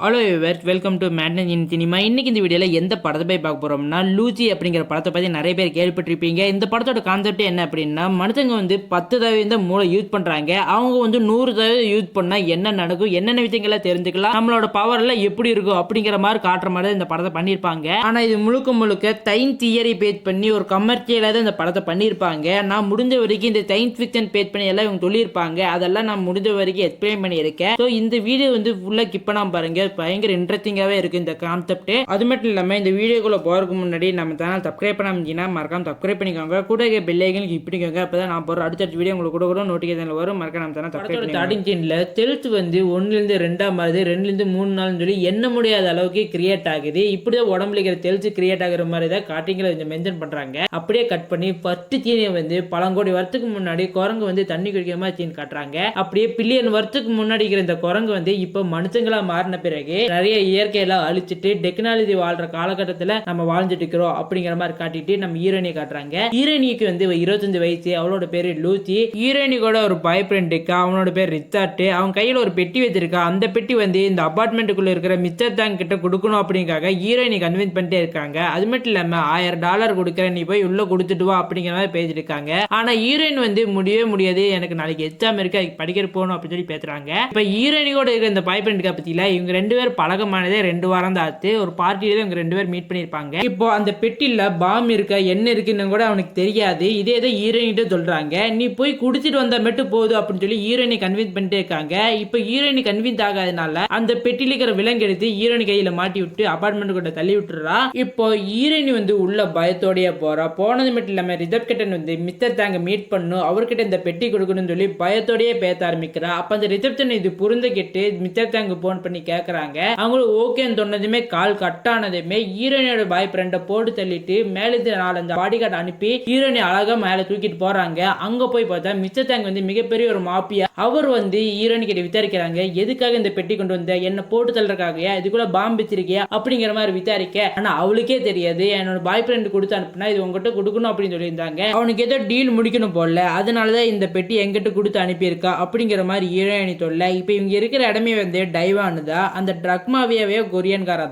Hello very welcome to madness in cinema இன்னைக்கு இந்த வீடியோவில் எந்த படத்தை போய் பார்க்க போகிறோம்னா லூச்சி அப்படிங்கிற படத்தை பற்றி நிறைய பேர் கேள்விப்பட்டிருப்பீங்க. இந்த படத்தோட கான்செப்ட் என்ன அப்படின்னா மனுஷங்க வந்து பத்து தடவை மூளை யூஸ் பண்ணுறாங்க அவங்க வந்து நூறு தடவை யூஸ் பண்ணால் என்ன நடக்கும் என்னென்ன விஷயங்களை தெரிஞ்சுக்கலாம் நம்மளோட பவர்லாம் எப்படி இருக்கும் அப்படிங்கிற மாதிரி காட்டுற மாதிரி இந்த படத்தை பண்ணியிருப்பாங்க. ஆனால் இது முழுக்க முழுக்க டைம் தியரி பேஸ் பண்ணி ஒரு கமர்ஷியலாக தான் இந்த படத்தை பண்ணியிருப்பாங்க. நான் முடிஞ்ச வரைக்கும் இந்த சயின்ஸ் ஃபிக்ஷன் பேஸ் பண்ணி எல்லாம் இவங்க சொல்லியிருப்பாங்க. அதெல்லாம் நான் முடிஞ்ச வரைக்கும் எக்ஸ்பிளைன் பண்ணியிருக்கேன். ஸோ இந்த வீடியோ வந்து ஃபுல்லாக கிப்பனாக பாருங்கள் பாருங்க. பயங்கர இன்ட்ரெஸ்டிங்காகவே இருக்கு இந்த கான்செப்ட் அது மட்டும் இல்லாமல் இந்த வீடியோக்குள்ள போகிறதுக்கு முன்னாடி நம்ம சேனல் சப்ஸ்கிரைப் பண்ணாம இருந்தீங்கன்னா மறக்காம சப்ஸ்கிரைப் பண்ணிக்கோங்க. கூட பெல்லைகளுக்கு இப்படிக்கோங்க அப்போ தான் நான் போகிற அடுத்தடுத்த வீடியோ உங்களுக்கு கூட கூட நோட்டிஃபிகேஷன் வரும். மறக்காம நம்ம சேனல் சப்ஸ்கிரைப் ஸ்டார்டிங் சீனில் வந்து ஒன்றுலேருந்து ரெண்டாம் மாறுது. ரெண்டுலேருந்து மூணு நாள்னு சொல்லி எண்ண முடியாத அளவுக்கு கிரியேட் ஆகுது. இப்படி தான் உடம்புல இருக்கிற டெல்த் கிரியேட் ஆகுற மாதிரி தான் காட்டிங்கில் கொஞ்சம் மென்ஷன் பண்ணுறாங்க அப்படியே கட் பண்ணி ஃபர்ஸ்ட் சீனியை வந்து பழங்கோடி வரத்துக்கு முன்னாடி குரங்கு வந்து தண்ணி குடிக்கிற மாதிரி சீன் காட்டுறாங்க. அப்படியே பில்லியன் வரத்துக்கு முன்னாடி இருக்கிற இந்த குரங்கு வந்து இப்போ மனுஷங்களா மாறின பிறகு நிறைய இயற்கையெல்லாம் அழிச்சிட்டு டெக்னாலஜி வாழ்ற காலகட்டத்தில் நம்ம வாழ்ந்துட்டு இருக்கிறோம் அப்படிங்கிற மாதிரி காட்டிட்டு நம்ம ஈரணியை காட்டுறாங்க. ஹீரோனிக்கு வந்து இருபத்தஞ்சு வயசு அவளோட பேரு லூசி. ஹீரோனி கூட ஒரு பாய் ஃப்ரெண்ட் இருக்கா அவனோட பேர் ரிச்சார்ட். அவன் கையில் ஒரு பெட்டி வச்சிருக்கா. அந்த பெட்டி வந்து இந்த அபார்ட்மெண்ட்டுக்குள்ள இருக்கிற மிச்சர் தாங் கிட்ட கொடுக்கணும் அப்படிங்காக ஹீரோயினி கன்வின்ஸ் பண்ணிட்டே இருக்காங்க. அது மட்டும் இல்லாம ஆயிரம் டாலர் கொடுக்குறேன் நீ போய் உள்ள கொடுத்துட்டு வா அப்படிங்கிற மாதிரி பேசிட்டு இருக்காங்க. ஆனா ஹீரோயின் வந்து முடியவே முடியாது. எனக்கு நாளைக்கு எக்ஸாம் இருக்கு அதுக்கு படிக்கிற போகணும் அப்படின்னு சொல்லி பேசுறாங்க. இப்ப ஈரணியோட இருக்கிற இந்த பாய் ஃப்ரெண்ட் பத்தியில இவங்க ரெண்டு ரெண்டு பேர் பழகமானதே ரெண்டு வாரம் தான் ஆச்சு ஒரு பார்ட்டியில இவங்க ரெண்டு பேர் மீட் பண்ணியிருப்பாங்க. இப்போ அந்த பெட்டியில் பாம் இருக்கா என்ன இருக்குன்னு கூட அவனுக்கு தெரியாது. இதே இதை ஹீரோயின்ட்டு சொல்றாங்க. நீ போய் குடிச்சிட்டு வந்தால் மட்டும் போதும் அப்படின்னு சொல்லி ஹீரோயினை கன்வின்ஸ் பண்ணிட்டே இருக்காங்க. இப்போ ஹீரோயினை கன்வின்ஸ் ஆகாதனால அந்த பெட்டியில் இருக்கிற விலங்கு எடுத்து ஹீரோயின் கையில மாட்டி விட்டு அபார்ட்மெண்ட் கூட தள்ளி விட்டுறா. இப்போ ஹீரோயினி வந்து உள்ள பயத்தோடைய போறா. போனது மட்டும் இல்லாம ரிசப் கிட்டன் வந்து மிஸ்டர் தாங்க மீட் பண்ணும் அவர்கிட்ட இந்த பெட்டி கொடுக்கணும்னு சொல்லி பயத்தோடையே பேச ஆரம்பிக்கிறா. அப்ப அந்த ரிசப்ஷன் இது புரிந்துக்கிட்டு மிஸ்டர் தாங்க போன் பண்ணி கேட்குறாங்க அவங்களும் ஓகேன்னு சொன்னதுமே கால் கட் ஆனதுமே ஹீரோயினோட பாய் ஃப்ரெண்டை போட்டு தள்ளிட்டு மேலே நாலஞ்சு பாடி கார்டு அனுப்பி ஹீரோனி அழகா மேலே தூக்கிட்டு போறாங்க. அங்க போய் பார்த்தா மிச்ச தேங்க் வந்து மிகப்பெரிய ஒரு மாப்பியா அவர் வந்து ஹீரோனி கிட்ட விசாரிக்கிறாங்க. எதுக்காக இந்த பெட்டி கொண்டு வந்த? என்ன போட்டு தள்ளுறதுக்காகயா? இதுக்குள்ள பாம்பு வச்சிருக்கியா? அப்படிங்கிற மாதிரி விசாரிக்க. ஆனால் அவளுக்கே தெரியாது. என்னோட பாய் ஃப்ரெண்டு கொடுத்து அனுப்புனா இது உங்ககிட்ட கொடுக்கணும் அப்படின்னு சொல்லியிருந்தாங்க. அவனுக்கு ஏதோ டீல் முடிக்கணும் போல. அதனாலதான் இந்த பெட்டி எங்கிட்ட கொடுத்து அனுப்பியிருக்கா அப்படிங்கிற மாதிரி ஹீரோயினி சொல்ல இப்போ இவங்க இருக்கிற இடமே வந்து டைவானுதா அந்த ட்ரக் மாவியாவே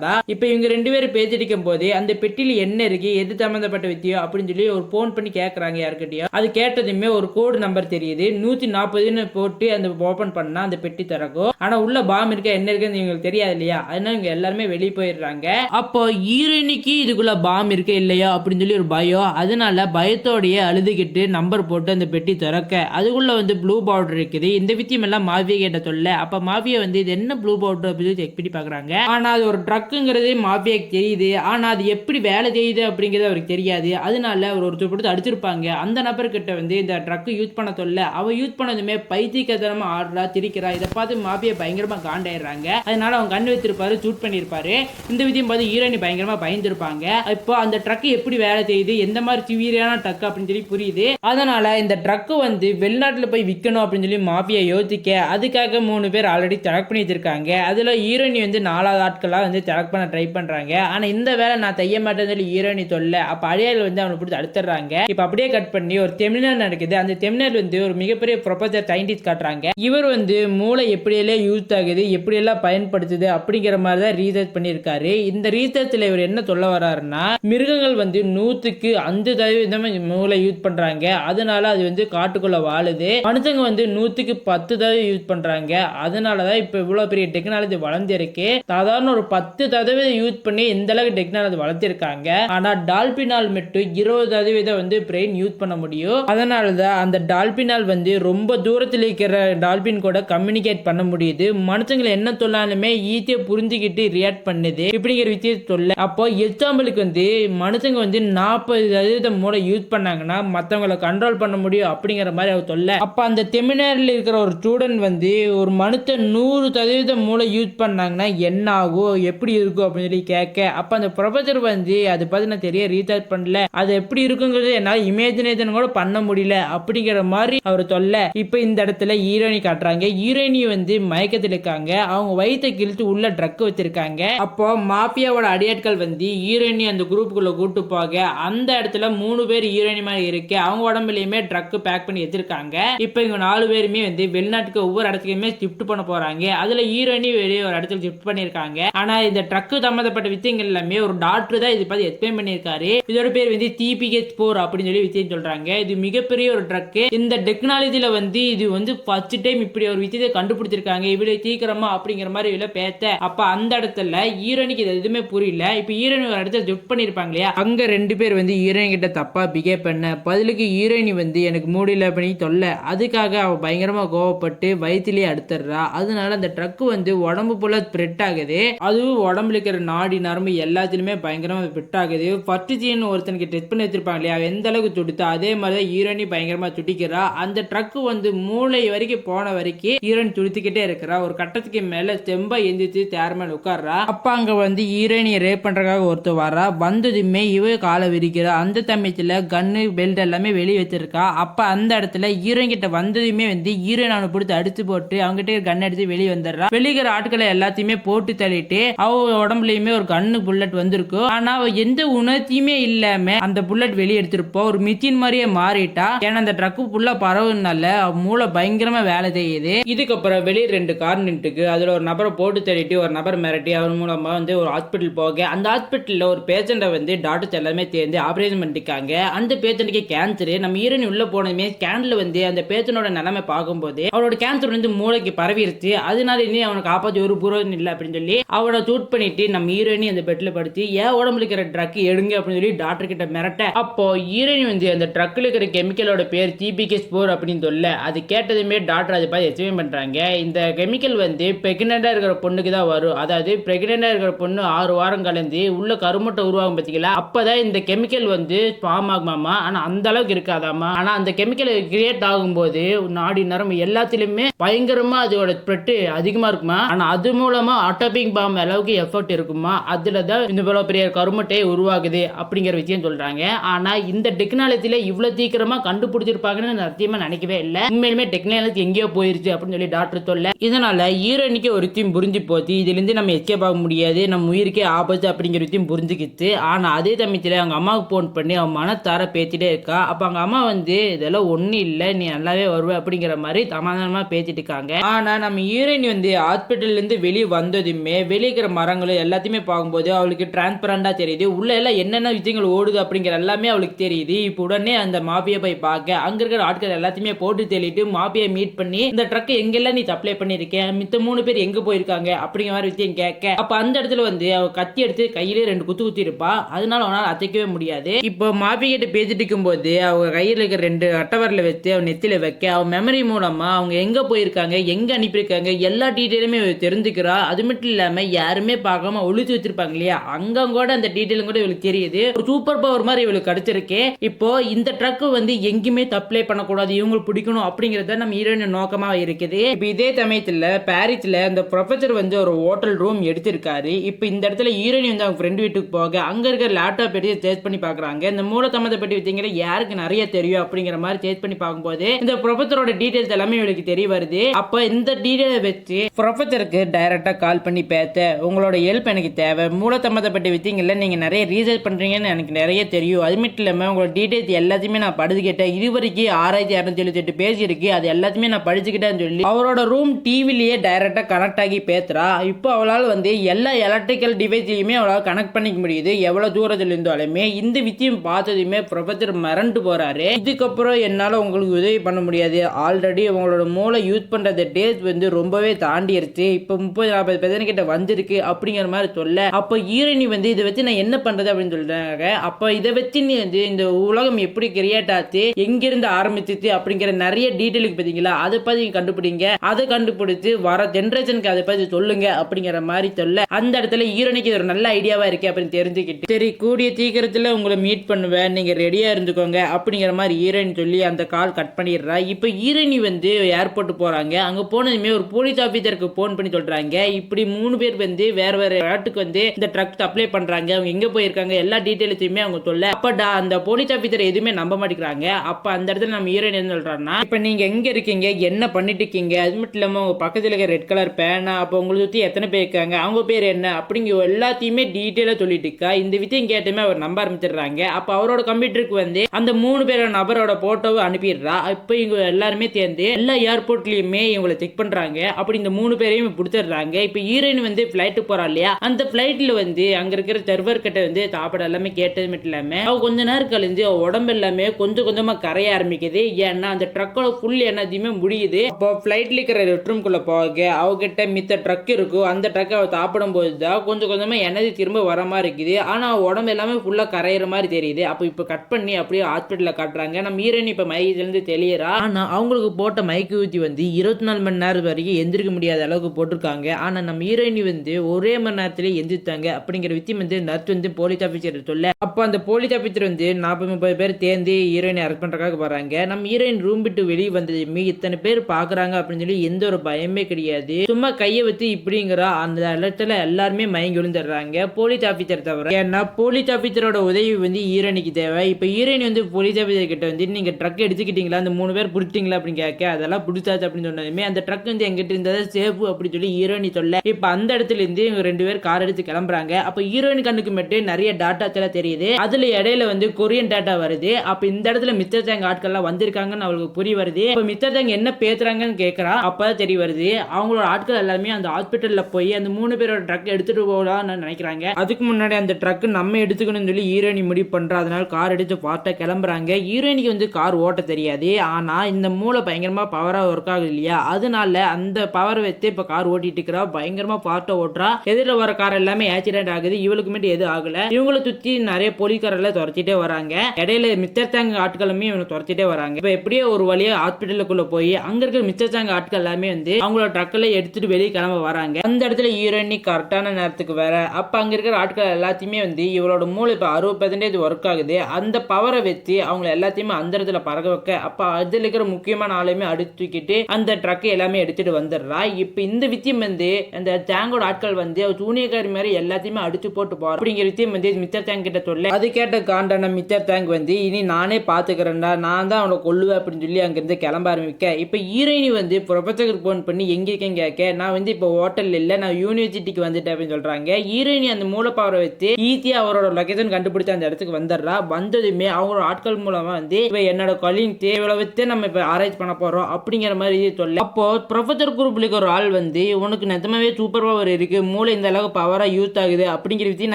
தான் இப்போ இவங்க ரெண்டு பேரும் பேசிட்டு போது அந்த பெட்டியில் என்ன இருக்கு எது சம்மந்தப்பட்ட வித்தியோ அப்படின்னு சொல்லி ஒரு ஃபோன் பண்ணி கேட்குறாங்க யாருக்கிட்டயோ. அது கேட்டதுமே ஒரு கோடு நம்பர் தெரியுது. நூற்றி நாற்பதுன்னு போட்டு அந்த ஓப்பன் பண்ணால் அந்த பெட்டி திறக்கும். ஆனால் உள்ள பாம் இருக்கா என்ன இருக்குன்னு இவங்களுக்கு தெரியாது இல்லையா? அதனால இவங்க எல்லாருமே வெளியே போயிடுறாங்க. அப்போ ஹீரோயினிக்கு இதுக்குள்ள பாம் இருக்க இல்லையா? அப்படின்னு சொல்லி ஒரு பயம். அதனால பயத்தோடைய அழுதுகிட்டு நம்பர் போட்டு அந்த பெட்டி திறக்க. அதுக்குள்ள வந்து ப்ளூ பவுடர் இருக்குது. இந்த வித்தியம் எல்லாம் மாவியை கேட்ட சொல்ல. அப்போ மாவியை வந்து இது என்ன ப்ளூ பவுடர் அப்படின்னு செக் பண்ணி பார்க்குறாங்க. ஆனால் அது ஒரு ட்ரக்குங்கிறது மாஃபியாக்கு தெரியுது. ஆனால் அது எப்படி வேலை செய்யுது அப்படிங்கிறது அவருக்கு தெரியாது. அதனால அவர் ஒருத்தர் கொடுத்து அடிச்சிருப்பாங்க. அந்த நபர்கிட்ட வந்து இந்த ட்ரக்கு யூஸ் பண்ண சொல்ல அவன் யூஸ் பண்ணதுமே பைத்தியக்கத்தனமா ஆடுறா திரிக்கிறா. இதை பார்த்து மாபியா பயங்கரமாக காண்டாயிடுறாங்க. அதனால அவன் கண்ணு வைத்திருப்பாரு சூட் பண்ணியிருப்பாரு. இந்த விதியம் பார்த்து ஹீரோனி பயங்கரமாக பயந்துருப்பாங்க. இப்போ அந்த ட்ரக்கு எப்படி வேலை செய்யுது? எந்த மாதிரி சிவியரான ட்ரக் அப்படின்னு சொல்லி புரியுது. அதனால இந்த ட்ரக்கு வந்து வெளிநாட்டில் போய் விற்கணும் அப்படின்னு சொல்லி மாஃபியா யோசிக்க அதுக்காக மூணு பேர் ஆல்ரெடி செலக்ட் பண்ணி வச்சிருக்காங்க அதில் ஹீரோயினி வந்து நாலாவது ஆட்களாக வந்து செலக்ட் பண்ண ட்ரை பண்ணுறாங்க ஆனால் இந்த வேலை நான் செய்ய மாட்டேன்னு சொல்லி ஹீரோயினி தொல்லை. அப்போ அடியாள் வந்து அவனை பிடிச்சி அடுத்துறாங்க இப்போ அப்படியே கட் பண்ணி ஒரு செமினார் நடக்குது. அந்த செமினார் வந்து ஒரு மிகப்பெரிய ப்ரொஃபஸர் சயின்டிஸ்ட் காட்டுறாங்க. இவர் வந்து மூளை எப்படியெல்லாம் யூஸ் ஆகுது எப்படியெல்லாம் பயன்படுத்துது அப்படிங்கிற மாதிரி தான் ரீசர்ச் பண்ணியிருக்காரு. இந்த ரீசர்ச்சில் இவர் என்ன சொல்ல வர்றாருன்னா மிருகங்கள் வந்து நூற்றுக்கு அஞ்சு சதவீதம் மூளை யூஸ் பண்ணுறாங்க அதனால அது வந்து காட்டுக்குள்ளே வாழுது. மனுஷங்க வந்து நூற்றுக்கு பத்து சதவீதம் யூஸ் பண்ணுறாங்க அதனால தான் இப்போ இவ்வளோ பெரிய டெக்னாலஜி வளர்ந்திருக்கு. சாதாரண ஒரு பத்து சதவீதம் யூஸ் பண்ணி இந்த அளவுக்கு டெக்னாலஜி வளர்த்திருக்காங்க. ஆனா டால்பினால் மட்டும் இருபது சதவீதம் வந்து பிரெயின் யூஸ் பண்ண முடியும். அதனால தான் அந்த டால்பினால் வந்து ரொம்ப தூரத்தில் இருக்கிற டால்பின் கூட கம்யூனிகேட் பண்ண முடியுது. மனுஷங்களை என்ன சொல்லாலுமே ஈஸியா புரிஞ்சுக்கிட்டு ரியாக்ட் பண்ணுது. இப்படிங்கிற விஷயத்தை சொல்ல அப்போ எக்ஸாம்பிளுக்கு வந்து மனுஷங்க வந்து நாற்பது சதவீதம் மூளை யூஸ் பண்ணாங்கன்னா மற்றவங்களை கண்ட்ரோல் பண்ண முடியும் அப்படிங்கிற மாதிரி அவர் சொல்ல. அப்போ அந்த செமினாரில் இருக்கிற ஒரு ஸ்டூடெண்ட் வந்து ஒரு மனுஷன் நூறு சதவீதம் மூளை யூஸ் பண்ணாங்கன்னா என்ன ஆகும் எப்படி இருக்கும் அப்படின்னு சொல்லி கேட்க அப்போ அந்த ப்ரொஃபஸர் வந்து அதை பார்த்து நான் தெரிய ரீசார்ஜ் பண்ணல. அது எப்படி இருக்குங்கிறது என்னால் இமேஜினேஷன் கூட பண்ண முடியல அப்படிங்கிற மாதிரி அவர் சொல்ல இப்போ இந்த இடத்துல ஹீரோயினி காட்டுறாங்க. ஹீரோயினி வந்து மயக்கத்தில் இருக்காங்க. அவங்க வயிற்றை கிழித்து உள்ள ட்ரக் வச்சிருக்காங்க. அப்போ மாஃபியாவோட அடியாட்கள் வந்து ஹீரோயினி அந்த குரூப்புக்குள்ள கூட்டு போக அந்த இடத்துல மூணு பேர் ஹீரோயினி மாதிரி இருக்கு அவங்க உடம்புலயுமே ட்ரக் பேக் பண்ணி வச்சிருக்காங்க. இப்போ இவங்க நாலு பேருமே வந்து வெளிநாட்டுக்கு ஒவ்வொரு இடத்துக்குமே ஷிஃப்ட் பண்ண போறாங்க. அதுல ஹீரோயினி வெளியே ஒரு இடத்துல ஷிஃப்ட் பண்ணியிருக்காங்க. ஆனா இந்த ட்ரக் சம்மந்தப்பட்ட விஷயங்கள் எல்லாமே ஒரு டாக்டர் தான் இது பார்த்து எக்ஸ்பிளைன் பண்ணியிருக்காரு. இதோட பேர் வந்து டிபிஹெச் போர் அப்படின்னு சொல்லி விஷயம் சொல்றாங்க. இது மிகப்பெரிய ஒரு ட்ரக் இந்த டெக்னாலஜியில் வந்து இது வந்து ஃபர்ஸ்ட் டைம் இப்படி ஒரு விஷயத்தை கண்டுபிடிச்சிருக்காங்க. இவ்வளவு சீக்கிரமா அப்படிங்கிற மாதிரி இவ்வளவு பேத்த. அப்ப அந்த இடத்துல ஈரனுக்கு இது எதுவுமே புரியல. இப்ப ஈரன் ஒரு இடத்துல ஷிஃப்ட் பண்ணிருப்பாங்க இல்லையா? அங்க ரெண்டு பேர் வந்து ஈரன் கிட்ட தப்பா பிகேவ் பண்ண. பதிலுக்கு ஈரணி வந்து எனக்கு மூடியில் பண்ணி தொல்லை. அதுக்காக அவ பயங்கரமா கோவப்பட்டு வயிற்றுலேயே அடுத்துடுறா அதனால அந்த ட்ரக் வந்து உடம்பு போல ஸ்ப்ரெட் ஆகுது. அதுவும் உடம்புல இருக்கிற நாடி நரம்பு எல்லாத்துலயுமே பயங்கரமா ஸ்ப்ரெட் ஆகுது. ஃபர்ஸ்ட் சீன் ஒருத்தனுக்கு டெஸ்ட் பண்ணி வச்சிருப்பாங்க இல்லையா? எந்த அளவுக்கு துடித்தா அதே மாதிரி தான் ஈரணி பயங்கரமா துடிக்கிறா அந்த ட்ரக் வந்து மூளை வரைக்கும் போன வரைக்கும் ஹீரோயின் துடித்துக்கிட்டே இருக்கிறா. ஒரு கட்டத்துக்கு மேல செம்பா எந்திரிச்சு தேர் மேல உட்கார்றா. அப்ப அங்க வந்து ஹீரோயினியை ரேப் பண்றதுக்காக ஒருத்தர் வரா வந்ததுமே இவ காலை விரிக்கிறா. அந்த சமயத்துல கன்னு பெல்ட் எல்லாமே வெளியே வச்சிருக்கா. அப்ப அந்த இடத்துல ஹீரோயின் கிட்ட வந்ததுமே வந்து ஹீரோயின் அவனை பிடிச்சி அடிச்சு போட்டு அவங்ககிட்ட கன் அடிச்சு வெளியே வந்துடுறா. வெளிக்கிற ஆட்களை எல்லாத்தையுமே போட்டு தள்ளிட்டு அவ உடம்புலயுமே ஒரு கண்ணு புல்லட் வந்திருக்கும் ஆனா அவ எந்த உணர்த்தியுமே இல்லாம அந்த புல்லட் வெளியே எடுத்திருப்பா ஒரு மித்தின் மாதிரியே மாறிட்டா. ஏன்னா அந்த ட்ரக்கு ஃபுல்லா பரவுனால மூளை பயங்கரமா வேலை செய்யுது. இதுக்கப்புறம் வெளியே ரெண்டு கார் நின்றுக்கு அதுல ஒரு நபரை போட்டு தள்ளிட்டு ஒரு நபர் மிரட்டி அவர் மூலமா வந்து ஒரு ஹாஸ்பிட்டல் போக. அந்த ஹாஸ்பிட்டல்ல ஒரு பேஷண்ட்டை வந்து டாக்டர்ஸ் எல்லாமே தேர்ந்து ஆபரேஷன் பண்ணிருக்காங்க. அந்த பேஷண்ட்டுக்கு கேன்சர் நம்ம ஈரணி உள்ள போனதுமே ஸ்கேன்ல வந்து அந்த பேஷண்டோட நிலைமை பார்க்கும்போது அவரோட கேன்சர் வந்து மூளைக்கு பரவிருச்சு. அதனால இனி அவனை காப்பாற்றி ஒரு புரோஜனம் இல்லை அப்படின்னு சொல்லி அவனை சூட் பண்ணிட்டு நம்ம ஹீரோயினி அந்த பெட்ல படுத்து ஏன் உடம்புல இருக்கிற ட்ரக் எடுங்க? அப்படின்னு சொல்லி டாக்டர் கிட்ட மிரட்ட. அப்போ ஈரணி வந்து அந்த ட்ரக்ல இருக்கிற கெமிக்கலோட பேர் டிபிகே ஸ்போர் அப்படின்னு சொல்ல அது கேட்டதுமே டாக்டர் அதை பார்த்து எக்ஸ்பிளைன் பண்றாங்க. இந்த கெமிக்கல் வந்து பிரெக்னெண்டா இருக்கிற பொண்ணுக்கு தான் வரும். அதாவது பிரெக்னெண்டா இருக்கிற பொண்ணு ஆறு வாரம் கலந்து உள்ள கருமுட்டை உருவாகும் பார்த்தீங்களா அப்பதான் இந்த கெமிக்கல் வந்து ஃபார்ம் ஆகுமாமா? ஆனா அந்த அளவுக்கு இருக்காதாமா? ஆனா அந்த கெமிக்கல் கிரியேட் ஆகும்போது நாடி நரம்பு எல்லாத்திலுமே பயங்கரமா அதோட ஸ்ப்ரெட் அதிகமா இருக்குமா? ஆனா அது அது மூலமா அட்டோபிக் பாம் அளவுக்கு எஃபர்ட் இருக்குமா? அதுல தான் இந்த இவ்வளவு பெரிய கருமட்டே உருவாகுது அப்படிங்கிற விஷயம் சொல்றாங்க. ஆனா இந்த டெக்னாலஜியில் இவ்வளவு சீக்கிரமா கண்டுபிடிச்சிருப்பாங்கன்னு நான் சத்தியமா நினைக்கவே இல்லை. உண்மையிலுமே டெக்னாலஜி எங்கேயோ போயிருச்சு அப்படின்னு சொல்லி டாக்டர் சொல்ல. இதனால ஈரணிக்கு ஒரு விஷயம் புரிஞ்சு போச்சு. இதுல இருந்து நம்ம எஸ்கேப் ஆக முடியாது. நம்ம உயிருக்கே ஆபத்து அப்படிங்கிற விஷயம் புரிஞ்சுக்கிச்சு. ஆனா அதே சமயத்துல அவங்க அம்மாவுக்கு ஃபோன் பண்ணி அவன் மனத்தார பேசிட்டே இருக்கா? அப்ப அவங்க அம்மா வந்து இதெல்லாம் ஒன்றும் இல்லை. நீ நல்லாவே வருவ. அப்படிங்கிற மாதிரி சமாதானமா பேசிட்டு இருக்காங்க. ஆனா நம்ம ஈரணி வந்து ஹாஸ்பிட்டல்ல இருந்து வெளியே வந்ததுமே வெளியே இருக்கிற மரங்களும் எல்லாத்தையுமே பார்க்கும்போது அவளுக்கு டிரான்ஸ்பரண்டாக தெரியுது. உள்ளே எல்லாம் என்னென்ன விஷயங்கள் ஓடுது அப்படிங்கிற எல்லாமே அவளுக்கு தெரியுது. இப்போ உடனே அந்த மாபியா போய் பார்க்க அங்க இருக்கிற ஆட்கள் எல்லாத்தையுமே போட்டு தெளிட்டு மாபியா மீட் பண்ணி இந்த ட்ரக் எங்கெல்லாம் நீ சப்ளை பண்ணியிருக்கேன் மித்த மூணு பேர் எங்க போயிருக்காங்க? அப்படிங்கிற மாதிரி விஷயம் கேட்க அப்ப அந்த இடத்துல வந்து அவ கத்தி எடுத்து கையிலே ரெண்டு குத்து குத்தி இருப்பா. அதனால அவனால் அசைக்கவே முடியாது. இப்போ மாஃபி கிட்ட பேசிட்டு இருக்கும்போது அவங்க கையில் இருக்கிற ரெண்டு அட்டவரில் வச்சு அவன் நெத்தில வைக்க அவன் மெமரி மூலமாக அவங்க எங்கே போயிருக்காங்க எங்கே அனுப்பியிருக்காங்க எல்லா டீட்டெயிலுமே தெரிஞ்சு இருந்துக்கிறா அது மட்டும் இல்லாம யாருமே பார்க்காம ஒழிச்சு வச்சிருப்பாங்க இல்லையா? அங்கங்கூட கூட அந்த டீட்டெயிலும் கூட இவளுக்கு தெரியுது. ஒரு சூப்பர் பவர் மாதிரி இவளுக்கு கிடைச்சிருக்கு. இப்போ இந்த ட்ரக் வந்து எங்கேயுமே சப்ளை பண்ணக்கூடாது. இவங்களுக்கு பிடிக்கணும் அப்படிங்கறத நம்ம ஹீரோயின் நோக்கமா இருக்குது. இப்போ இதே சமயத்துல பாரிஸ்ல அந்த ப்ரொஃபசர் வந்து ஒரு ஹோட்டல் ரூம் எடுத்திருக்காரு. இப்போ இந்த இடத்துல ஹீரோயின் வந்து அவங்க ஃப்ரெண்ட் வீட்டுக்கு போக அங்க இருக்கிற லேப்டாப் எடுத்து டேஸ்ட் பண்ணி பாக்குறாங்க இந்த மூல சம்மந்தப்பட்ட விஷயங்களை யாருக்கு நிறைய தெரியும் அப்படிங்கிற மாதிரி டேஸ்ட் பண்ணி பார்க்கும்போது இந்த ப்ரொஃபசரோட டீட்டெயில்ஸ் எல்லாமே இவளுக்கு தெரிய வருது. அப்போ இந்த டீட்டெயிலை வச்சு ப்ரொஃபஸருக்கு டைரெக்டாக கால் பண்ணி பேத்தேன் உங்களோட ஹெல்ப் எனக்கு தேவை. மூலத்தம்பத்தப்பட்ட சம்மந்தப்பட்ட நீங்கள் நிறைய ரீசர்ச் பண்ணுறீங்கன்னு எனக்கு நிறைய தெரியும். அது மட்டும் இல்லாமல் உங்களோட டீட்டெயில்ஸ் எல்லாத்தையுமே நான் படிச்சுக்கிட்டேன் இது வரைக்கும் ஆறாயிரத்தி இரநூத்தி எழுபத்தி எட்டு பேஜ் அது எல்லாத்தையுமே நான் படிச்சுக்கிட்டேன்னு சொல்லி அவரோட ரூம் டிவிலேயே டைரெக்டாக கனெக்ட் ஆகி பேசுறா. இப்போ அவளால் வந்து எல்லா எலக்ட்ரிக்கல் டிவைஸ்லையுமே அவளால் கனெக்ட் பண்ணிக்க முடியுது. எவ்வளோ தூரத்தில் இருந்தாலுமே இந்த விஷயம் பார்த்ததுமே ப்ரொஃபஸர் மறண்டு போகிறாரு இதுக்கப்புறம் என்னால் உங்களுக்கு உதவி பண்ண முடியாது. ஆல்ரெடி உங்களோட மூளை யூஸ் பண்ணுறத டேஸ் வந்து ரொம்பவே தாண்டிடுச்சு இப்போ முப்பது நாற்பது பேர் கிட்ட வந்திருக்கு அப்படிங்கிற மாதிரி சொல்ல அப்போ ஈரணி வந்து இதை வச்சு நான் என்ன பண்றது அப்படின்னு சொல்றாங்க. அப்போ இதை வச்சு நீ வந்து இந்த உலகம் எப்படி கிரியேட் ஆச்சு எங்கிருந்து ஆரம்பிச்சிச்சு அப்படிங்கிற நிறைய டீட்டெயிலுக்கு பார்த்தீங்களா? அதை பத்தி கண்டுபிடிங்க. அதை கண்டுபிடிச்சு வர ஜென்ரேஷனுக்கு அதை பத்தி சொல்லுங்க அப்படிங்கிற மாதிரி சொல்ல அந்த இடத்துல ஈரணிக்கு ஒரு நல்ல ஐடியாவா இருக்கு அப்படின்னு தெரிஞ்சுக்கிட்டு சரி கூடிய சீக்கிரத்துல உங்களை மீட் பண்ணுவேன். நீங்க ரெடியா இருந்துக்கோங்க அப்படிங்கிற மாதிரி ஈரணி சொல்லி அந்த கால் கட் பண்ணிடுறா. இப்போ ஈரணி வந்து ஏர்போர்ட் போறாங்க. அங்க போனதுமே ஒரு போலீஸ் ஆபீசருக்கு போன் பண்ணி சொல்றாங்க. இப்படி மூணு பேர் வந்து வேற வேற நாட்டுக்கு வந்து இந்த ட்ரக் அப்ளை பண்றாங்க. அவங்க எங்க போயிருக்காங்க? எல்லா டீட்டெயில்ஸையுமே அவங்க சொல்ல. அப்ப அந்த போலீஸ் ஆபீசர் எதுவுமே நம்ப மாட்டேங்கிறாங்க. அப்ப அந்த இடத்துல நம்ம ஹீரோயின் என்ன சொல்றாங்கன்னா இப்ப நீங்க எங்க இருக்கீங்க? என்ன பண்ணிட்டு இருக்கீங்க? அது மட்டும் இல்லாம உங்க பக்கத்துல இருக்க ரெட் கலர் பேனா அப்ப உங்களை சுத்தி எத்தனை பேர் இருக்காங்க? அவங்க பேர் என்ன? அப்படிங்கிற எல்லாத்தையுமே டீட்டெயிலா சொல்லிட்டு இருக்கா. இந்த விஷயம் கேட்டுமே அவர் நம்ப ஆரம்பிச்சிடுறாங்க. அப்ப அவரோட கம்ப்யூட்டருக்கு வந்து அந்த மூணு பேரோட நபரோட போட்டோவை அனுப்பிடுறா. இப்போ இவங்க எல்லாருமே சேர்ந்து எல்லா ஏர்போர்ட்லயுமே இவங்களை செக் பண்றாங்க. அப்படி இந்த மூணு பேரையும் பிடிச்ச வந்துடுறாங்க இப்போ ஹீரோயின் வந்து ஃப்ளைட்டு போறா இல்லையா? அந்த ஃப்ளைட்ல வந்து அங்க இருக்கிற சர்வர் கிட்ட வந்து சாப்பாடு எல்லாமே கேட்டது மட்டும் இல்லாம அவ கொஞ்ச நேரம் கழிஞ்சு அவ உடம்பு எல்லாமே கொஞ்சம் கொஞ்சமா கரைய ஆரம்பிக்குது. ஏன்னா அந்த ட்ரக்கோட ஃபுல் எனர்ஜியுமே முடியுது. அப்போ ஃப்ளைட்ல இருக்கிற ரெட்ரூம் குள்ள போக அவகிட்ட மித்த ட்ரக் இருக்கும் அந்த ட்ரக்கை அவ சாப்பிடும் போது தான் கொஞ்சம் கொஞ்சமா எனர்ஜி திரும்ப வர மாதிரி இருக்குது. ஆனா உடம்பு எல்லாமே ஃபுல்லா கரையிற மாதிரி தெரியுது. அப்போ இப்போ கட் பண்ணி அப்படியே ஹாஸ்பிட்டல்ல காட்டுறாங்க. நம்ம ஹீரோயின் இப்போ மைக்கிலிருந்து தெளியறா. ஆனா அவங்களுக்கு போட்ட மைக்கு ஊத்தி வந்து இருபத்தி நாலு மணி நேரம் வரைக்கும் எந்திரிக்க முடியாத அளவுக்கு இருக்காங்க. ஆனால் நம்ம ஹீரோயின் வந்து ஒரே மணி நேரத்திலே எந்திரித்தாங்க அப்படிங்கிற வித்தியம் வந்து நர்த் வந்து போலீஸ் ஆஃபீஸர் சொல்ல. அப்போ அந்த போலீஸ் ஆஃபீஸர் வந்து நாற்பது முப்பது பேர் தேர்ந்து ஹீரோயினை அரெஸ்ட் பண்ணுறக்காக வராங்க. நம்ம ஹீரோயின் ரூம் விட்டு வெளியே வந்ததுமே இத்தனை பேர் பார்க்குறாங்க அப்படின்னு சொல்லி எந்த ஒரு பயமே கிடையாது. சும்மா கையை வச்சு இப்படிங்கிற அந்த இடத்துல எல்லாருமே மயங்கி விழுந்துடுறாங்க. போலீஸ் ஆஃபீஸர் தவிர ஏன்னா போலீஸ் ஆஃபீஸரோட உதவி வந்து ஹீரோயினுக்கு தேவை. இப்போ ஹீரோயின் வந்து போலீஸ் ஆஃபீஸர் கிட்ட வந்து நீங்கள் ட்ரக் எடுத்துக்கிட்டீங்களா? அந்த மூணு பேர் பிடிச்சிட்டிங்களா? அப்படின்னு கேட்க அதெல்லாம் பிடிச்சாச்சு அப்படின்னு சொன்னதுமே அந்த ட்ரக் வந்து எங்கிட்ட இருந்ததை சேஃபு அப்படின்னு சொல்லி ஹீரோயினி சொல்ல இப்போ அந்த இடத்துல இருந்து இவங்க ரெண்டு பேர் கார் எடுத்து கிளம்புறாங்க. அப்போ ஹீரோயின் கண்ணுக்கு மட்டும் நிறைய டாட்டா தெரியுது. அதுல இடையில வந்து கொரியன் டாட்டா வருது. அப்போ இந்த இடத்துல மித்தர் தேங்க ஆட்கள்லாம் வந்திருக்காங்கன்னு அவளுக்கு புரிய வருது. இப்போ மித்தர் தேங்க என்ன பேசுறாங்கன்னு கேட்கறா அப்பதான் தெரிய வருது. அவங்களோட ஆட்கள் எல்லாமே அந்த ஹாஸ்பிட்டல்ல போய் அந்த மூணு பேரோட ட்ரக் எடுத்துட்டு போகலாம்னு நினைக்கிறாங்க. அதுக்கு முன்னாடி அந்த ட்ரக் நம்ம எடுத்துக்கணும்னு சொல்லி ஹீரோயினி முடிவு பண்றா. அதனால கார் எடுத்து பார்த்தா கிளம்புறாங்க. ஹீரோயினிக்கு வந்து கார் ஓட்ட தெரியாது. ஆனா இந்த மூளை பயங்கரமா பவரா ஒர்க் ஆகுது இல்லையா? அதனால அந்த பவர் வச்சு இப்ப கார் ஓட்டிட்டு இருக்கிறா பயங்கரமா பார்ட்டா ஓட்டுறா. எதிரில் வர கார் எல்லாமே ஆக்சிடென்ட் ஆகுது இவளுக்கு மட்டும் எதுவும் ஆகல. இவங்கள சுத்தி நிறைய போலீஸ்காரெல்லாம் துரத்திட்டே வராங்க. இடையில மிச்சர் தாங்க ஆட்களுமே இவனை துரத்திட்டே வராங்க. இப்ப எப்படியோ ஒரு வழியா ஹாஸ்பிட்டலுக்குள்ள போய் அங்க இருக்கிற மிச்சர் தாங்க ஆட்கள் எல்லாமே வந்து அவங்களோட ட்ரக்கில் எடுத்துட்டு வெளியே கிளம்ப வராங்க. அந்த இடத்துல ஹீரோயினி கரெக்டான நேரத்துக்கு வேற. அப்ப அங்க இருக்கிற ஆட்கள் எல்லாத்தையுமே வந்து இவளோட மூளை இப்ப அறுபது பெர்சன்டேஜ் ஒர்க் ஆகுது. அந்த பவரை வச்சு அவங்க எல்லாத்தையுமே அந்த இடத்துல பறக்க வைக்க. அப்ப அதுல இருக்கிற முக்கியமான ஆளுமே அடித்துக்கிட்டு அந்த ட்ரக் எல்லாமே எடுத்துட்டு வந்துடுறா. இப்ப இந்த வித்தியம் வந்து அந்த தேங்கோட ஆட்கள் வந்து அவ சூனியக்காரி மாதிரி எல்லாத்தையுமே அடிச்சு போட்டு போறோம் அப்படிங்கிற வந்து மித்தர் தேங்க் கிட்ட சொல்ல அது கேட்ட காண்டான மித்தர் தேங்க் வந்து இனி நானே பாத்துக்கிறேன்டா நான் தான் அவனை கொல்லுவேன் அப்படின்னு சொல்லி அங்கிருந்து கிளம்ப ஆரம்பிக்க. இப்ப ஹீரோயினி வந்து ப்ரொஃபஸருக்கு ஃபோன் பண்ணி எங்க இருக்கேன்னு கேட்க நான் வந்து இப்போ ஹோட்டல் இல்ல நான் யூனிவர்சிட்டிக்கு வந்துட்டேன் அப்படின்னு சொல்றாங்க. ஹீரோயினி அந்த மூலப்பவரை வச்சு ஈஸியா அவரோட லொகேஷன் கண்டுபிடிச்சு அந்த இடத்துக்கு வந்துடுறா. வந்ததுமே அவங்களோட ஆட்கள் மூலமா வந்து இப்ப என்னோட கொலிங் தேவையை வச்சு நம்ம இப்ப ஆராய்ச்சி பண்ண போறோம் அப்படிங்கிற மாதிரி இது சொல்ல அப்போ ப்ரொஃபஸர் குரூப்ல ஒரு ஆள் வந்து உனக்கு நிஜமாவே சூப்பர் பவர் இருக்குது மூளை இந்த அளவுக்கு பவராக யூஸ் ஆகுது. அப்படிங்கிற விஷயம்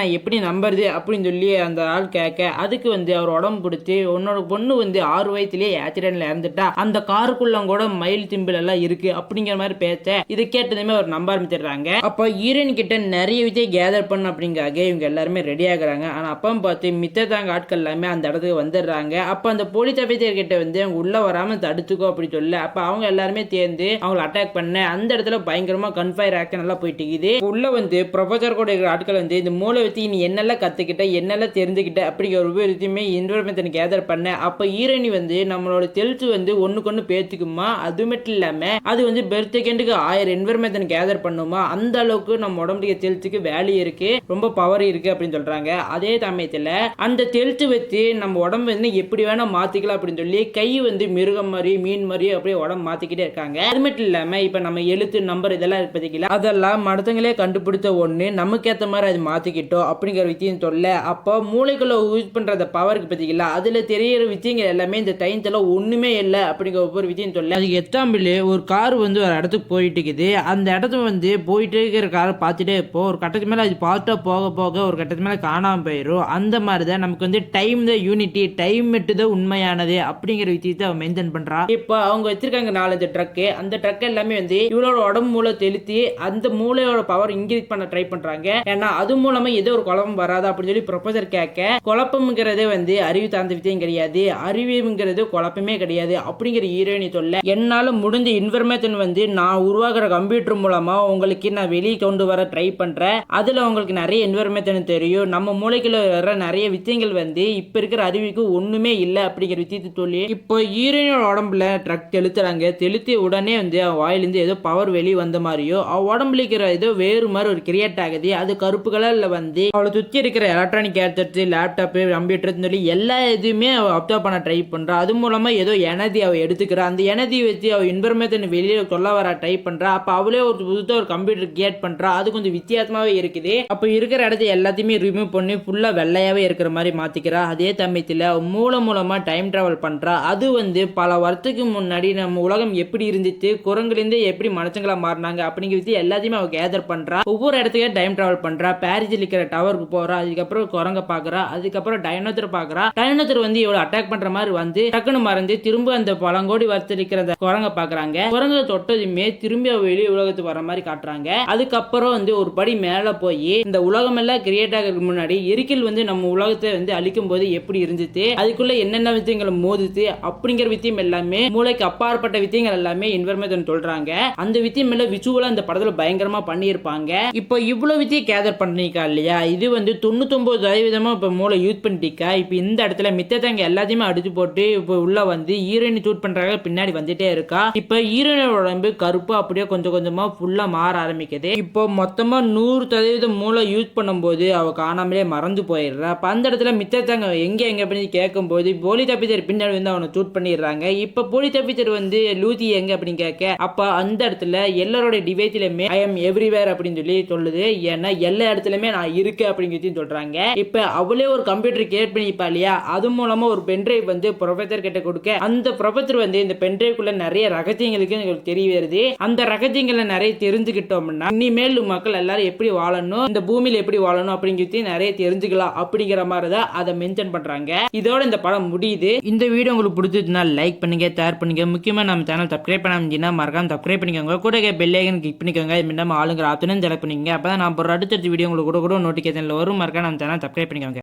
நான் எப்படி நம்புறது அப்படின்னு சொல்லி அந்த ஆள் கேட்க அதுக்கு வந்து அவர் உடம்பு பிடிச்சி உன்னோட பொண்ணு வந்து ஆறு வயசுலேயே ஆக்சிடென்ட்ல இறந்துட்டா அந்த காருக்குள்ள கூட மயில் திம்பிள் எல்லாம் இருக்கு அப்படிங்கிற மாதிரி பேச இதை கேட்டதுமே அவர் நம்ப ஆரம்பிச்சிடுறாங்க. அப்போ ஹீரோயின் கிட்ட நிறைய விஷயம் கேதர் பண்ண அப்படிங்காக இவங்க எல்லாருமே ரெடி ஆகுறாங்க. ஆனால் அப்பா பார்த்து மித்த தாங்க ஆட்கள் எல்லாமே அந்த இடத்துக்கு வந்துடுறாங்க. அப்போ அந்த போலீஸ் ஆஃபீஸர் கிட்ட வந்து அவங்க உள்ள வராம தடுத்துக்கோ அப்படி சொல்ல அப்போ அவங்க எல்லாருமே சேர்ந்து அவங்களை அட்டாக் பண்ண அந்த இடத்துல பயங்கரமாக கன்ஃபயர் ஆக்ஷன் எல்லாம் போயிட்டு இருக்குது. உள்ள வந்து ப்ரொஃபஸர் கூட இருக்கிற ஆட்கள் வந்து இந்த மூளை வச்சு நீ என்னெல்லாம் கத்துக்கிட்ட என்னெல்லாம் தெரிஞ்சுக்கிட்ட அப்படிங்கிற ஒரு விஷயத்தையுமே இன்ஃபர்மேஷன் கேதர் பண்ண. அப்ப ஈரணி வந்து நம்மளோட தெளிச்சு வந்து ஒண்ணுக்கு ஒண்ணு பேத்துக்குமா? அது மட்டும் இல்லாம அது வந்து பெர் செகண்டுக்கு ஆயிரம் இன்ஃபர்மேஷன் கேதர் பண்ணுமா? அந்த அளவுக்கு நம்ம உடம்புடைய தெளிச்சுக்கு வேல்யூ இருக்கு. ரொம்ப பவர் இருக்கு அப்படின்னு சொல்றாங்க. அதே சமயத்துல அந்த தெளிச்சு வச்சு நம்ம உடம்பு வந்து எப்படி வேணா மாத்திக்கலாம் அப்படின்னு சொல்லி கை வந்து மிருகம் மாதிரி மீன் மாதிரி அப்படியே உடம்பு மாத்திக்கிட்டே இருக்காங்க. அது மட்டும் இல்லாம இப்ப நம்ம எழுத்து நம்பர் இதெல்லாம் இருப்பதுக்கு அதெல்லாம் மனுஷங்களே கண்டுபிடிச்ச ஒண்ணு நமக்கு ஏத்த மாதிரி அது மாத்திக்கிட்டோம் அப்படிங்கிற விஷயம் சொல்ல அப்போ மூளைக்குள்ள யூஸ் பண்ற பவருக்கு பத்திக்கல. அதுல தெரியற விஷயங்கள் எல்லாமே இந்த டைம்ஸ் எல்லாம் ஒண்ணுமே இல்லை அப்படிங்கிற ஒவ்வொரு விஷயம் சொல்ல. அதுக்கு எக்ஸாம்பிள் ஒரு கார் வந்து ஒரு இடத்துக்கு போயிட்டு இருக்குது அந்த இடத்துல வந்து போயிட்டு இருக்கிற காரை பார்த்துட்டே இப்போ ஒரு கட்டத்துக்கு மேலே அது பார்த்தா போக போக ஒரு கட்டத்துக்கு மேலே காணாமல் போயிடும் அந்த மாதிரி தான் நமக்கு வந்து டைம் த யூனிட்டி டைம் மெட்டு தான் உண்மையானது அப்படிங்கிற விஷயத்தை அவன் மென்ஷன் பண்ணுறான் இப்போ அவங்க வச்சிருக்காங்க நாலஞ்சு ட்ரக்கு அந்த ட்ரக் எல்லாமே வந்து இவளோட உடம்பு மூலம் தெளி பயன்படுத்தி அந்த மூளையோட பவர் இன்க்ரீஸ் பண்ண ட்ரை பண்றாங்க. ஏன்னா அது மூலமா ஏதோ ஒரு குழப்பம் வராது அப்படின்னு சொல்லி ப்ரொஃபசர் கேட்க குழப்பம்ங்கிறதே வந்து அறிவு சார்ந்த விஷயம் கிடையாது. அறிவுங்கிறது குழப்பமே கிடையாது அப்படிங்கிற ஹீரோயினி சொல்ல என்னால முடிஞ்ச இன்ஃபர்மேஷன் வந்து நான் உருவாக்குற கம்ப்யூட்டர் மூலமா உங்களுக்கு நான் வெளியே கொண்டு வர ட்ரை பண்றேன். அதுல உங்களுக்கு நிறைய இன்ஃபர்மேஷன் தெரியும். நம்ம மூளைக்குள்ள வர நிறைய விஷயங்கள் வந்து இப்ப இருக்கிற அறிவுக்கு ஒண்ணுமே இல்லை அப்படிங்கிற விஷயத்தை சொல்லி இப்போ ஹீரோயினோட உடம்புல ட்ரக் தெளுத்துறாங்க தெளுத்தி உடனே வந்து அவன் வாயிலிருந்து ஏதோ பவர் வெளியே வந்த மாதிரியும் மாதிரியோ அவ உடம்புல இருக்கிற ஏதோ வேறு மாதிரி ஒரு கிரியேட் ஆகுது. அது கருப்பு கலரில் வந்து அவளை சுற்றி இருக்கிற எலக்ட்ரானிக் கேட்ஜெட்ஸ் லேப்டாப்பு கம்ப்யூட்டர்னு சொல்லி எல்லா இதுவுமே அவள் அப்சர்வ் பண்ண ட்ரை பண்ணுறா அது மூலமாக ஏதோ எனர்ஜி அவள் எடுத்துக்கிறா. அந்த எனர்ஜி வச்சு அவள் இன்ஃபர்மேஷன் வெளியே சொல்ல வர ட்ரை பண்ணுறா அப்போ அவளே ஒரு புதுசா ஒரு கம்ப்யூட்டர் கிரியேட் பண்ணுறா அது கொஞ்சம் வித்தியாசமாகவே இருக்குது. அப்போ இருக்கிற இடத்த எல்லாத்தையுமே ரிமூவ் பண்ணி ஃபுல்லாக வெள்ளையாகவே இருக்கிற மாதிரி மாற்றிக்கிறா அதே சமயத்தில் மூலம் மூலமாக டைம் ட்ராவல் பண்ணுறா அது வந்து பல வருஷத்துக்கு முன்னாடி நம்ம உலகம் எப்படி இருந்துச்சு குரங்குலேருந்து எப்படி மனுஷங்களாக மாறினாங்க அப்படிங்கிற விஷயம் எல்லாத்தையுமே அவள் கேதர் பண்றா. ஒவ்வொரு இடத்துக்கே டைம் ட்ராவல் பண்றா. பாரிஸில் இருக்கிற டவருக்கு போகிறா அதுக்கப்புறம் குரங்க பார்க்குறா அதுக்கப்புறம் டைனோத்தர் பார்க்குறா டைனோத்தர் வந்து இவ்வளோ அட்டாக் பண்ற மாதிரி வந்து டக்குன்னு மறந்து திரும்ப அந்த பழங்கோடி வச்சிருக்கிற அந்த குரங்க பாக்குறாங்க. குரங்க தொட்டதுமே திரும்பி அவ வெளி உலகத்துக்கு வர மாதிரி காட்டுறாங்க. அதுக்கப்புறம் வந்து ஒரு படி மேல போய் இந்த உலகம் எல்லாம் கிரியேட் ஆகிறதுக்கு முன்னாடி எரிக்கல் வந்து நம்ம உலகத்தை வந்து அழிக்கும் போது எப்படி இருந்துச்சு? அதுக்குள்ள என்னென்ன விஷயங்கள் மோதுச்சு? அப்படிங்கிற விஷயம் எல்லாமே மூளைக்கு அப்பாற்பட்ட விஷயங்கள் எல்லாமே இன்ஃபர்மேஷன் சொல்றாங்க அந்த விஷயம் எல்லாம் விசுவலா இந்த படத்துல பயங்கரமா பண்ணியிருப்பாங்க. இப்போ இவ்வளவு விஷயம் கேதர் பண்ணிருக்கா இல்லையா? இது வந்து தொண்ணூத்தொன்பது சதவீதமா இப்போ மூளை யூஸ் பண்ணிட்டிருக்கா இப்போ இந்த இடத்துல மித்தத்தங்க எல்லாத்தையுமே அடிச்சு போட்டு இப்போ உள்ள வந்து ஹீரோயின் சூட் பண்றாங்க பின்னாடி வந்துட்டே இருக்கா? இப்போ ஹீரோயினோட உடம்பு கருப்பு அப்படியே கொஞ்சம் கொஞ்சமா ஃபுல்லா மாற ஆரம்பிக்குது. இப்போ மொத்தமா நூறு சதவீதம் மூளை யூஸ் பண்ணும்போது அவ காணாமலே மறந்து போயிடுறா. அப்ப அந்த இடத்துல மித்தத்தங்க எங்க எங்க அப்படின்னு கேட்கும்போது போலி தப்பித்தர் பின்னாடி வந்து அவனை சூட் பண்ணிடுறாங்க. இப்போ போலி தப்பித்தர் வந்து லூதி எங்க அப்படின்னு கேட்க அப்ப அந்த இடத்துல எல்லாரோட டிவைஸ்லயுமே ஐ எம் எவ்ரிவேர் அப்படின்னு சொல்லி சொல்லுது. ஏன்னா எல்லா இடத்துலயுமே நான் இருக்கேன் அப்படிங்கிறதையும் சொல்றாங்க. இப்ப அவளே ஒரு கம்ப்யூட்டர் கிரியேட் பண்ணிப்பா இல்லையா? அது மூலமா ஒரு பென்ட்ரைவ் வந்து ப்ரொஃபசர் கிட்ட கொடுக்க அந்த ப்ரொஃபசர் வந்து இந்த பென்ட்ரைவ்க்குள்ள நிறைய ரகசியங்களுக்கு எங்களுக்கு தெரிய வருது. அந்த ரகசியங்களை நிறைய தெரிஞ்சுக்கிட்டோம்னா இனிமேல் மக்கள் எல்லாரும் எப்படி வாழணும் இந்த பூமியில எப்படி வாழணும் அப்படிங்கிறது நிறைய தெரிஞ்சுக்கலாம் அப்படிங்கிற மாதிரி தான் அதை மென்ஷன் பண்றாங்க. இதோட இந்த படம் முடியுது. இந்த வீடியோ உங்களுக்கு பிடிச்சதுன்னா லைக் பண்ணுங்க ஷேர் பண்ணுங்க. முக்கியமா நம்ம சேனல் சப்ஸ்கிரைப் பண்ணாம மறக்காம சப்ஸ்கிரைப் பண்ணிக்கோங்க. கூட பெல்லைகன் ஐக்கன் கிளிக் பண்ணிக்கோங்க இது முன்னாடி ஆளுங்கிற ஆப்ஷனும் செலக்ட் பண்ணிக்கோங்க. அப்போ தான் நான் போடுற அடுத்தடுத்த வீடியோ உங்களுக்கு கூட கூட நோட்டிஃபிகேஷனில் வரும். மறக்காம நம்ம சேனல் சப்ஸ்கிரைப் பண்ணிக்கோங்க.